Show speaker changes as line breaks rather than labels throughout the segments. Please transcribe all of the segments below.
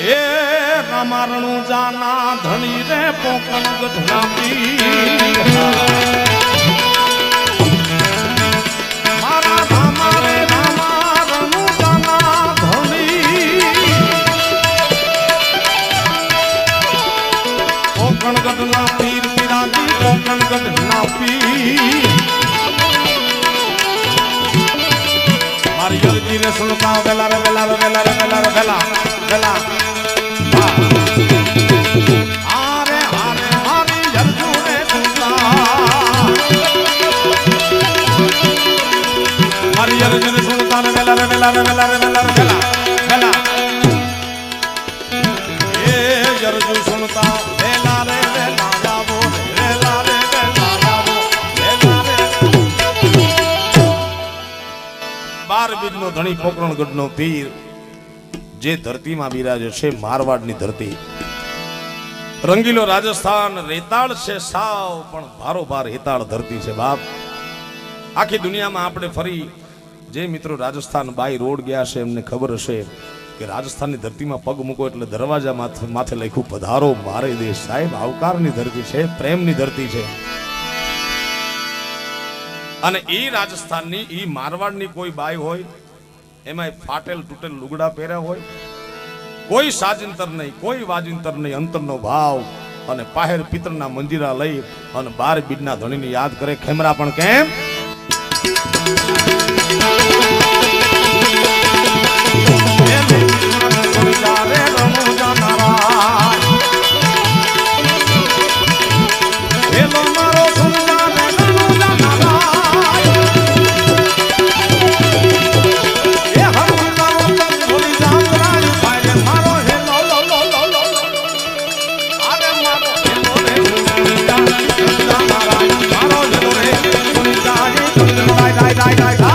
એ રામારણું જાના ધણી રે પોકણ ગઠના મારી જલજી ને સુનતા વેલા રે વેલા રે વેલા રે વેલા રે વેલા વેલા. બાર બીજ નો ધણી પોકરણ ગઢ નો પીર. જે ધરતીમાં બિરાજે છે, મારવાડની ધરતી. રંગીલો રાજસ્થાન રેતાળ છે સાવ, પણ ભારોભાર હેતાળ ધરતી છે બાપ. આખી દુનિયામાં આપણે ફરી જે મિત્રો રાજસ્થાન બાય રોડ ગયા છે, એમને ખબર હશે કે રાજસ્થાનની ધરતીમાં પગ મૂકો એટલે દરવાજા માથે માથે લખ્યું, પધારો મારે દેશ. સાહેબ, આવકારની ધરતી છે, પ્રેમની ધરતી છે. અને એ રાજસ્થાનની, એ મારવાડની કોઈ બાઈ હોય એમાં ફાટેલ તૂટેલ લુગડા પહેર્યા હોય. કોઈ સાજિંતર નહીં, કોઈ વાજિંતર નહીં, અંતરનો ભાવ અને પાહેર પિત્રના મંજીરા લઈ અને બાર બીજના ધણીને યાદ કરે. ખેમરા પણ કેમ? I. die.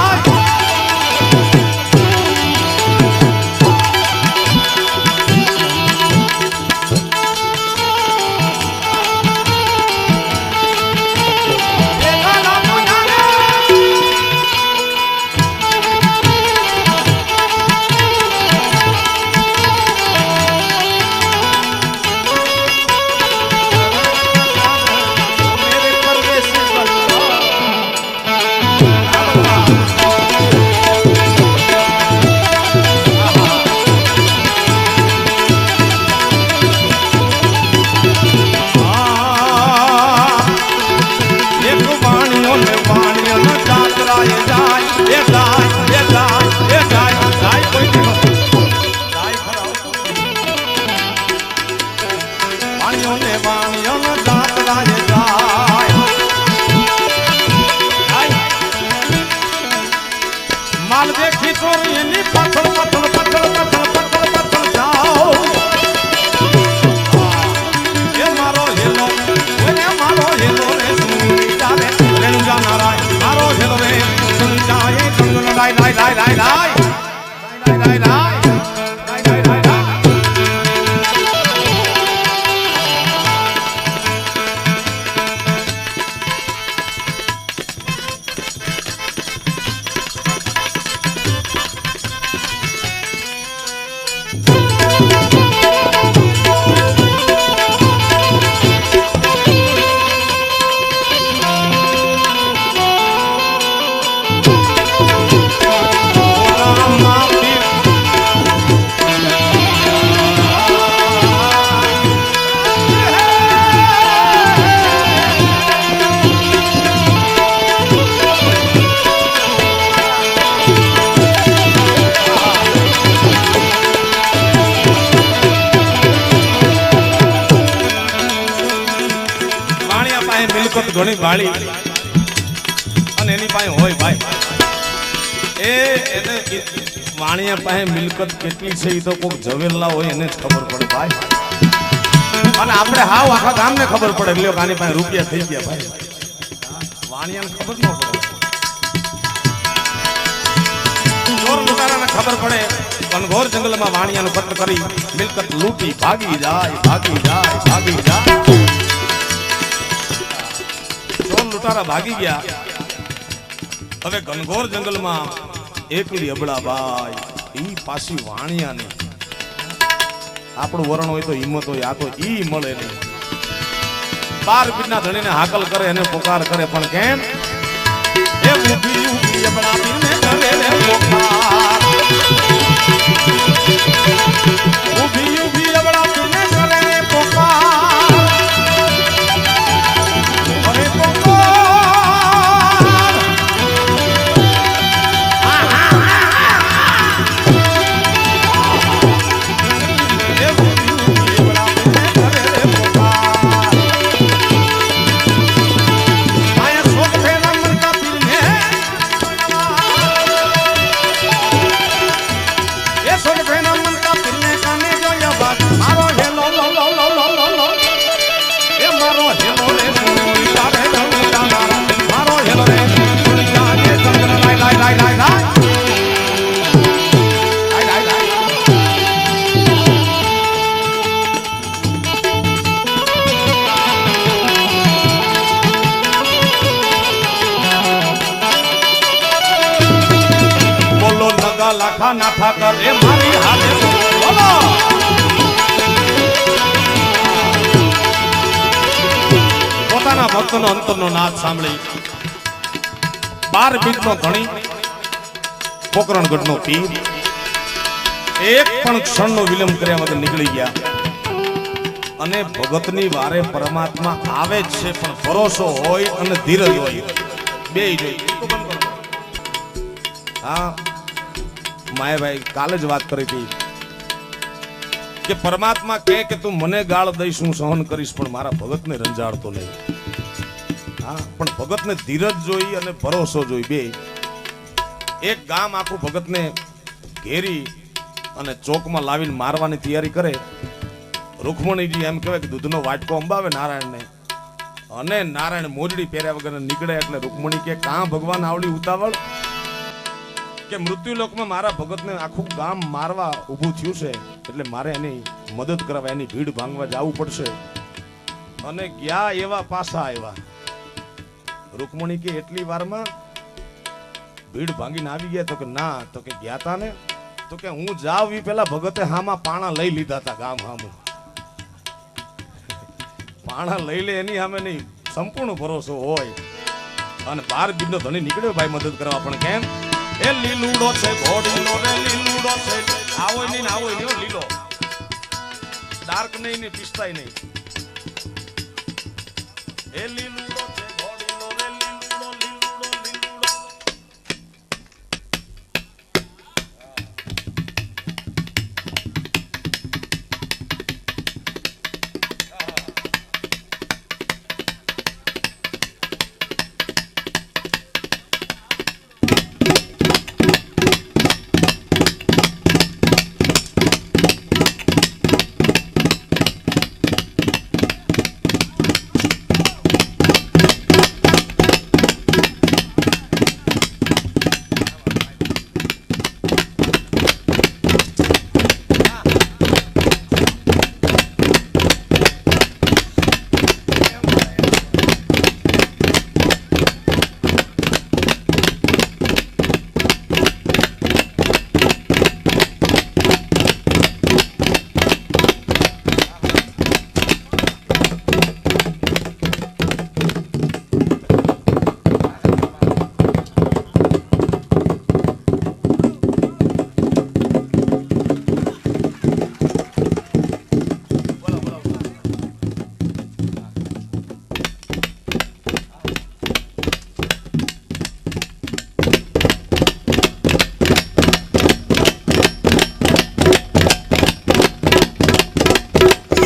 એની પાછળ પાછળ પાછળ પાછળ ઘણી ભાળી અને એની પાસે હોય ભાઈ. એ એને વાણિયા પાસે મિલકત કેટલી છે એ તો કોઈક ઝવેરલા હોય એને જ ખબર પડે ભાઈ. અને આપણે હાવ આખા ગામને ખબર પડે. કે આની પાસે રૂપિયા થઈ ગયા ભાઈ. વાણિયાને ખબર ન પડે. ચોર ખબર પડે. ઘનઘોર જંગલમાં વાણિયાનું કટ કરી મિલકત લૂંટી. ભાગી જાય ભાગી જાય ભાગી જાય. ચોર ભાગી ગયા. હવે ઘનઘોર જંગલમાં એકલી અબળાબાઈ ઈ પાછી વાણિયાને. આપણું વરણ હોય તો હિંમત હોય, આ તો ઈ મળે નહીં બાર પીટના ધણીને હાકલ કરે અને પોકાર કરે, પણ કેમ? ઊભી ઊભી લાખા નાથા કરે. મારી હાથે બોલો. પોતાના ભક્તનો અંતરનો નાદ સાંભળી. બાર બીજનો ધણી, પોકરણગઢનો પીર. એક પણ ક્ષણનો વિલંબ કર્યા વગર નીકળી ગયા. અને ભગતની વારે પરમાત્મા આવે જ છે, પણ ભરોસો હોય અને ધીરજ હોય. બે જોઈએ હા. માયાભાઈ કાલે જ વાત કરી હતી કે પરમાત્મા કહે કે તું મને ગાળ દઈશ, હું સહન કરીશ, પણ મારા ભગતને રંજાડતો નહીં. હા, પણ ભગતને ધીરજ જોઈ અને ભરોસો જોઈ. બે, એક ગામ આખું ભગતને ઘેરી અને ચોકમાં લાવીને મારવાની તૈયારી કરે. રૂકમણીજી એમ કહેવાય કે દૂધનો વાટકો અંબાવે નારાયણને. અને નારાયણ મોજડી પહેર્યા વગર નીકળે એટલે રૂકમણી કે કાં ભગવાન આવડી ઉતાવળ? કે મૃત્યુલોકમાં મારા ભગતને આખું ગામ મારવા ઊભું થયું છે, એટલે મારે એની મદદ કરવા, એની ભીડ ભાંગવા જવું પડશે. અને ગયા એવા પાસા આવ્યા. રૂકમણી કે એટલી વારમાં ભીડ ભાંગીને આવી ગયા તો કે ના, તો કે ગયા તા ને? તો કે હું જાવ એ પેલા ભગતે હામાં પાણા લઈ લીધા હતા ગામ હામું. પાણા લઈ લે એની સામે નહીં, સંપૂર્ણ ભરોસો હોય. અને બાર બીજનો ધણી નીકળ્યો, ભાઈ મદદ કરવા પણ કેમ? એ લીલુડો છે, ઘોડીનો રે લીલુડો છે. આવો નહીં આવો નહીં લીલો. ડાર્ક નહીં ને પિસ્તાય નહીં. એ લીલુડો